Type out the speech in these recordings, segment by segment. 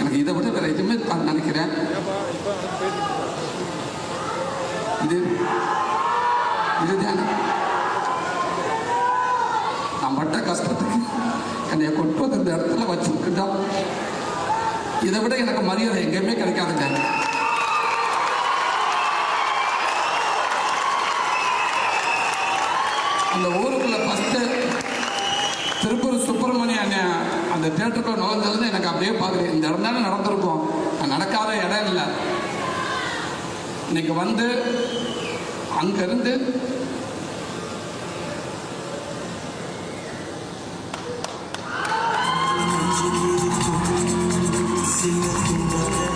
எனக்கு இதை விட வேற எதுவுமே நான் நினைக்கிறேன். இது இதுதான் நான் பட்ட கஷ்டத்துக்கு என்னை கொண்டு வந்து இந்த இடத்துல வச்சிருக்குதா இதை விட எனக்கு மரியாதை எங்கேயுமே கிடைக்காதுங்க. அந்த ஊர் ஃபஸ்ட்டு திருப்பூர் சுப்பிரமணிய அண்ணன் அந்த தேட்டருக்குள்ள நுழைஞ்சதுன்னு எனக்கு அப்படியே பார்க்குறேன் இந்த இடம் தானே நடந்திருக்கும் நடக்காத இடம் இல்லை. இன்னைக்கு வந்து அங்கேருந்து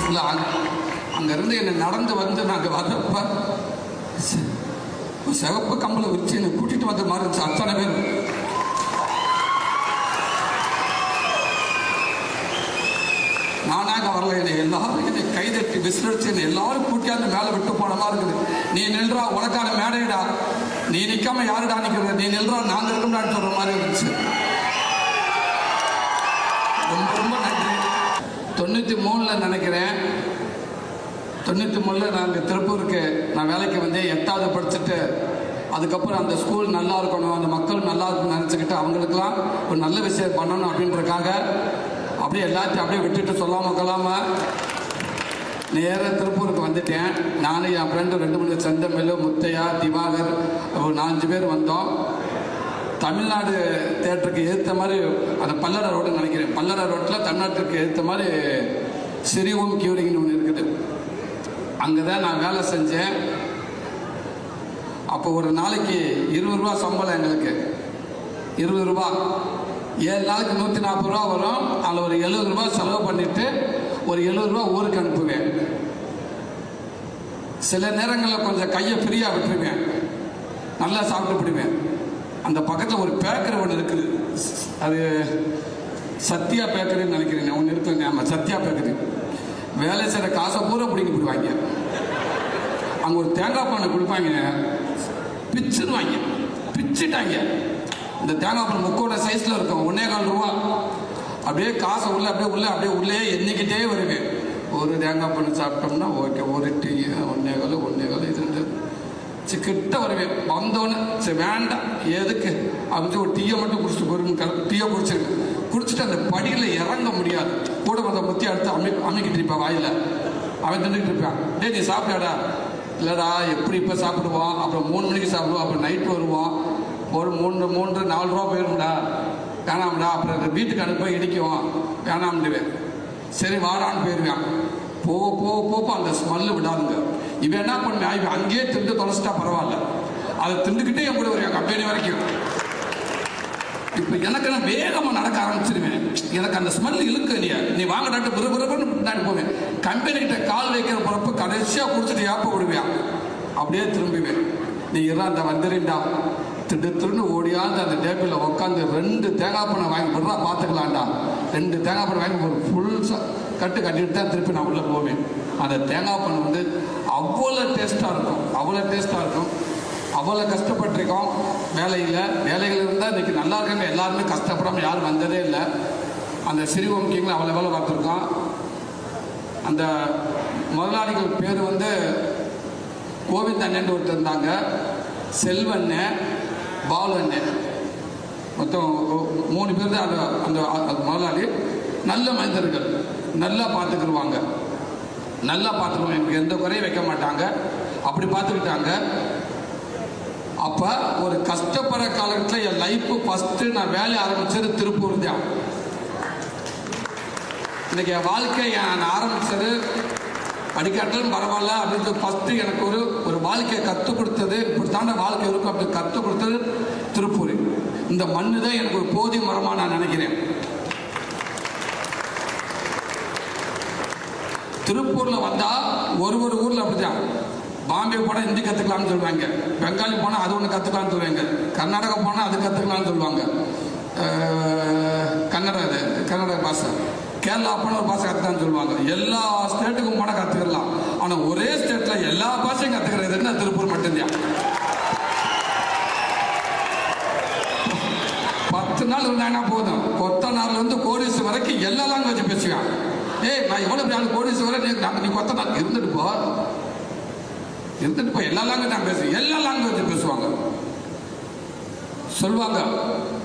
இல்லை அங்க அங்கேருந்து என்னை நடந்து வந்து நாங்கள் வர்றப்ப சிவப்பு கம்பளை வச்சு என்னை கூட்டிகிட்டு வந்த மாதிரி இருந்துச்சு. அத்தனை பேர் நானாக வரல என்னை எல்லாரும் என்னை கைதட்டி விசிலடிச்சு என்னை எல்லாரும் கூட்டியாந்து மேலே விட்டு போனதா மாதிரி இருக்குது. நீ நின்றா உனக்கான மேடையிடா நீ நிற்காம யாருடா நிற்கிற நீ நில்றா நாங்கள் இருக்கோம்டான்னு சொல்கிற மாதிரி இருந்துச்சு. ரொம்ப ரொம்ப நன்றி. தொண்ணூற்றி மூணில் நினைக்கிறேன். தொண்ணூற்றி மூணில் நாங்கள் திருப்பூருக்கு நான் வேலைக்கு வந்து எட்டாவது படிச்சுட்டு அதுக்கப்புறம் அந்த ஸ்கூல் நல்லா இருக்கணும் அந்த மக்கள் நல்லா இருக்கணும்னு நினச்சிக்கிட்டு அவங்களுக்கெல்லாம் ஒரு நல்ல விஷயம் பண்ணணும் அப்படின்றக்காக அப்படியே எல்லாத்தையும் அப்படியே விட்டுட்டு சொல்லாமல் கொள்ளாமல் நேராக திருப்பூருக்கு வந்துட்டேன். நானும் என் ஃப்ரெண்டு ரெண்டு மூணு செந்தமில் முத்தையா திவாகர் ஒரு நாலஞ்சு பேர் வந்தோம். தமிழ்நாடு தேட்டருக்கு ஏற்ற மாதிரி அந்த பல்லட ரோடுன்னு நினைக்கிறேன். பல்லட ரோட்டில் தமிழ்நாட்டுக்கு ஏற்ற மாதிரி சிறிவும் கியூரிங்னு ஒன்று இருக்குது. அங்கே தான் நான் வேலை செஞ்சேன். அப்போ ஒரு நாளைக்கு இருபது ரூபா சம்பளம் எங்களுக்கு. இருபது ரூபா. ஏழு நாளைக்கு நூற்றி நாற்பது ரூபா வரும்? அதில் ஒரு எழுபது ரூபா செலவு பண்ணிவிட்டு ஒரு எழுபது ரூபா ஊருக்கு அனுப்புவேன் சில நேரங்களில் கொஞ்சம் கையை ஃப்ரீயாக விட்டுருவேன் நல்லா சாப்பிட்டு பிடிவேன் அந்த பக்கத்தில் ஒரு பேக்கர் ஒன்று இருக்குது. அது சத்யா பேக்கரின்னு நினைக்கிறேன். ஒன்று இருக்குங்க ஆமாம் சத்யா பேக்கரி. வேலை செய்கிற காசை பூரா பிடிங்கி போடுவாங்க. அங்கே ஒரு தேங்காய் பானை கொடுப்பாங்க. பிச்சுருவாங்க பிச்சுட்டாங்க. இந்த தேங்காய் பானை முக்கோட சைஸில் இருக்கும். ஒன்னே கால் ரூபா. அப்படியே காசை உள்ள அப்படியே உள்ள அப்படியே உள்ளே எண்ணிக்கிட்டே வருது. ஒரு தேங்காய் பானை சாப்பிட்டோம்னா ஓகே ஒரு டீ ஒன்னே கால் ஒன்னே கால் இது ரெண்டு கிட்ட வருவேன் வந்தோன்னு சரி வேண்டாம். எதுக்கு? அப்படின்னு ஒரு டீயை மட்டும் குடிச்சிட்டு போயிரும் டீயை குடிச்சிருக்கு குடிச்சிட்டு அந்த படியில் இறங்க முடியாது. கூட வந்த முத்தி அடுத்து அமை அமைக்கிட்டு இருப்பான் வாயில். அவன் தின்னுக்கிட்டு இருப்பான். டேய் நீ சாப்பிடாடா இல்லைடா எப்படி இப்போ சாப்பிடுவான்? அப்புறம் மூணு மணிக்கு சாப்பிடுவோம் அப்புறம் நைட் வருவான். ஒரு மூன்று மூன்று நாலு ரூபா போயிரும்டா. வேணாம்டா அப்புறம் வீட்டுக்கு அனுப்ப இடிக்கும் வேணாம்டுவேன் சரி வாடான்னு போயிடுவேன் போக போக போக அந்த ஸ்மெல்லு விடாதுங்க. இவன் என்ன பண்ணுவேன் இவன் அங்கேயே திண்டு தொலைச்சிட்டா பரவாயில்ல. அதை திண்டுக்கிட்டே என் கூட கம்பெனி வரைக்கும். இப்போ எனக்கு நான் வேகமாக நடக்க ஆரம்பிச்சிருவேன். எனக்கு அந்த ஸ்மெல் இழுக்க இல்லையா? நீ வாங்கடாட்டு பிற பிறப்புன்னு போவேன். கம்பெனிகிட்ட கால் வைக்கிற பிறப்பு கடைசியாக குடிச்சிட்டு ஏப்ப விடுவேன். அப்படியே திரும்புவேன். நீ எல்லாம் அந்த வந்துடுண்டா திடு திருன்னு ஓடியாந்து அந்த டேபிளில் உட்காந்து ரெண்டு தேங்காய் பழம் வாங்கி போடுறா பார்த்துக்கலாம்டா ரெண்டு தேங்காய் வாங்கி ஒரு ஃபுல் கட்டு கட்டிட்டு தான் திருப்பி நான் உள்ளே போவேன். அந்த தேங்காய் பழம் வந்து அவ்வளோ டேஸ்ட்டாக இருக்கும் அவ்வளோ டேஸ்ட்டாக இருக்கும். அவ்வளோ கஷ்டப்பட்டிருக்கோம். வேலையில் வேலைகள் இருந்தால் இன்றைக்கி நல்லா இருக்காங்க எல்லாருமே கஷ்டப்படாமல் யாரும் வந்ததே இல்லை. அந்த சிறுவங்கிங்களை அவ்வளோ வேலை பார்த்துருக்கோம் அந்த முதலாளிகள் பேர் வந்து கோவிந்த் அண்ணன் ஒருத்தர் இருந்தாங்க. செல்வண்ணன் பாலு அண்ணன் மொத்தம் மூணு பேர் தான் அந்த அந்த முதலாளி. நல்ல மனிதர்கள். நல்லா பார்த்துக்கிடுவாங்க நல்லா பார்த்துக்குவோம் எனக்கு எந்த குறையும் வைக்க மாட்டாங்க. அப்படி பார்த்துக்கிட்டாங்க. அப்போ ஒரு கஷ்டப்படுற காலத்தில் என் லைஃப்பு ஃபஸ்ட்டு நான் வேலையை ஆரம்பித்தது திருப்பூர் தான். இன்னைக்கு என் வாழ்க்கை நான் ஆரம்பித்தது படிக்காட்டாலும் பரவாயில்ல அப்படின்றது ஃபஸ்ட்டு எனக்கு ஒரு ஒரு வாழ்க்கையை கற்றுக் கொடுத்தது இப்படி தாண்ட வாழ்க்கை இருக்கும் அப்படி கற்றுக் கொடுத்தது திருப்பூர். இந்த மண்ணு தான் எனக்கு ஒரு போதிய மரமாக நான் நினைக்கிறேன். திருப்பூரில் வந்தால் ஒரு ஒரு ஊரில் அப்படிதான் பாம்பே போனால் ஹிந்தி கற்றுக்கலாம்னு சொல்லுவாங்க. பெங்காலி போனால் அது ஒன்று கற்றுக்கலாம்னு சொல்லுவாங்க. கர்நாடகா போனால் அது கற்றுக்கலாம்னு சொல்லுவாங்க. அஹ், கன்னட இது கன்னட பாஷை. கேரளா போனால் ஒரு பாஷை கற்றுக்கான்னு சொல்லுவாங்க. எல்லா ஸ்டேட்டுக்கும் போனால் கற்றுக்கலாம் ஆனால் ஒரே ஸ்டேட்டில் எல்லா பாஷையும் கற்றுக்கிறதுன்னா திருப்பூர் மட்டும்தான் பத்து நாள் இருந்தாங்கன்னா போதும்? கொத்தனார்ல இருந்து கோடிஸ் வரைக்கும் எல்லா லாங்குவேஜ் பேசுவான் ஏய் நான் எவ்வளவு பெரிய ஆளு? வரை நீ நான் நீ கொத்த இருந்துட்டு போ. இருந்துட்டு போ. எல்லா லாங்குவேஜ் நான் பேசுவேன் எல்லா லாங்குவேஜ் பேசுவாங்க. சொல்லுவாங்க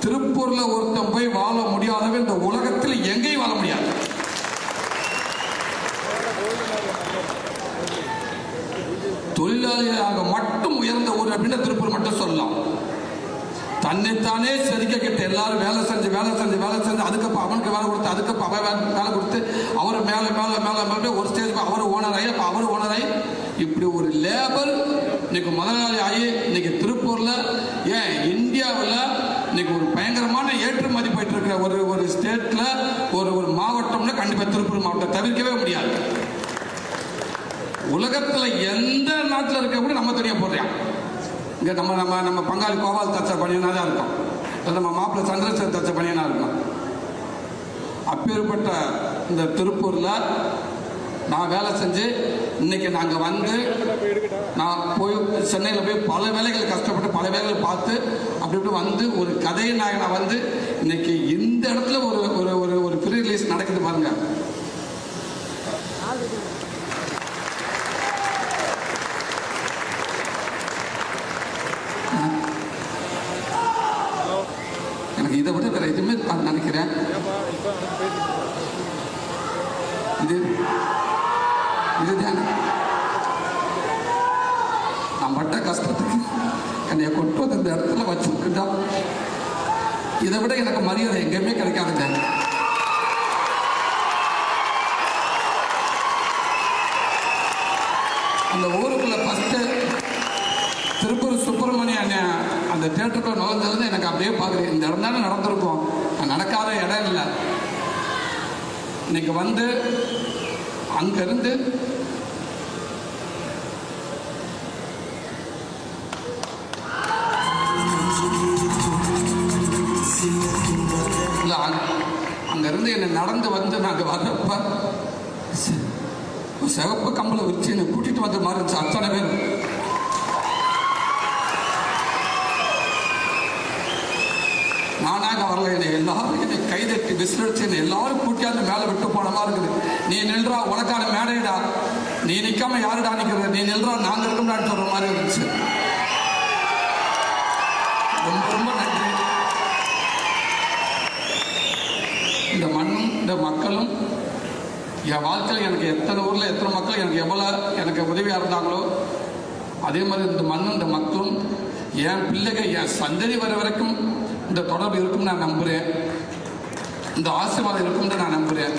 திருப்பூர்ல ஒருத்தன் போய் வாழ முடியாதவன் இந்த உலகத்தில் எங்கேயும் வாழ முடியாது. தொழிலாளியாக மட்டும் உயர்ந்த ஊர் அப்படின்னு திருப்பூர் மட்டும் சொல்லலாம். தன்னைத்தானே செதுக்க கிட்ட எல்லாரும் வேலை செஞ்சு வேலை செஞ்சு வேலை செஞ்சு அதுக்கப்புறம் அவனுக்கு வேலை கொடுத்து அதுக்கப்புறம் அவன் வேலை கொடுத்து அவர் மேலே மேலே மேலே மேலே ஒரு ஸ்டேஜ் அவர் ஓனர் ஆகி அப்போ அவர் ஓனர் ஆகி இப்படி ஒரு லேபர் இன்னைக்கு முதலாளி ஆகி இன்னைக்கு திருப்பூர்ல ஏன் இந்தியாவில் இன்னைக்கு ஒரு பயங்கரமான ஏற்றுமதி போயிட்டு இருக்கிற ஒரு ஒரு ஸ்டேட்ல ஒரு ஒரு மாவட்டம்னா கண்டிப்பாக திருப்பூர் மாவட்டம் தவிர்க்கவே முடியாது. உலகத்துல எந்த நாட்டில் இருக்க கூட நம்ம தனியாக போடுறோம் இங்க நம்ம நம்ம நம்ம பங்காளி கோபால் தச்ச பணியனா தான் இருக்கும். நம்ம மாப்பிள்ளை சந்திரசேகர் தச்ச பணியனா இருக்கும். அப்பேற்பட்ட இந்த திருப்பூர்ல நான் வேலை செஞ்சு இன்னைக்கு நாங்கள் வந்து நான் போய் சென்னையில் போய் பல வேலைகள் கஷ்டப்பட்டு பல வேலைகள் பார்த்து அப்படி இப்படி வந்து ஒரு கதையை நான் நான் வந்து இன்னைக்கு இந்த இடத்துல ஒரு ஒரு ஒரு ஒரு ப்ரீ ரிலீஸ் நடக்குது பாருங்க. எனக்கு இதை விட வேற எதுவுமே நான் நினைக்கிறேன். இது இதுதான்? நான் பட்ட கஷ்டத்துக்கு என்னை கொண்டு வந்து இந்த இடத்துல வச்சிருக்குதா? இதை விட எனக்கு மரியாதை எங்கேயுமே கிடைக்காதுங்க. அந்த ஊருக்குள்ள ஃபஸ்ட்டு திருப்பூர் சுப்பிரமணிய அண்ணன் அந்த தேட்டருக்குள்ள நுழைஞ்சது எனக்கு அப்படியே பார்க்குறேன் இந்த இடம் தானே நடந்திருக்கும். நடக்காத இடம் இல்லை. இன்னைக்கு வந்து அங்கிருந்து இல்லை அங்கேருந்து என்னை நடந்து வந்து நாங்கள் வர்றப்ப சிவப்பு கம்பளை விரிச்சு என்னை கூட்டிட்டு வந்த மாதிரி இருந்துச்சு அத்தனை பேர் நானாக வரல என்னை எல்லாரும் என்னை கைதட்டி விசிலடிச்சு என்னை எல்லாரும் கூட்டியாந்து மேலே விட்டு போன மாதிரி இருக்குது. நீ நின்றா உனக்கான மேடைடா. நீ நிற்காம யாருடா நிற்கிறது நீ நின்றா நாங்கள் இருக்கோம்டான்னு சொல்ற மாதிரி இருந்துச்சு. ரொம்ப ரொம்ப நன்றி. இந்த மண்ணும் இந்த மக்களும் என் வாழ்க்கையில் எனக்கு எத்தனை ஊரில் எத்தனை மக்கள் எனக்கு எவ்வளோ எனக்கு உதவியாக இருந்தாங்களோ அதே மாதிரி இந்த மண்ணும் இந்த மக்களும் என் பிள்ளைகள் என் சந்ததி வர வரைக்கும் இந்த தொடர்பு இருக்கும்னு நான் நம்புகிறேன் இந்த ஆசீர்வாதம் இருக்கும்னு நான் நம்புகிறேன்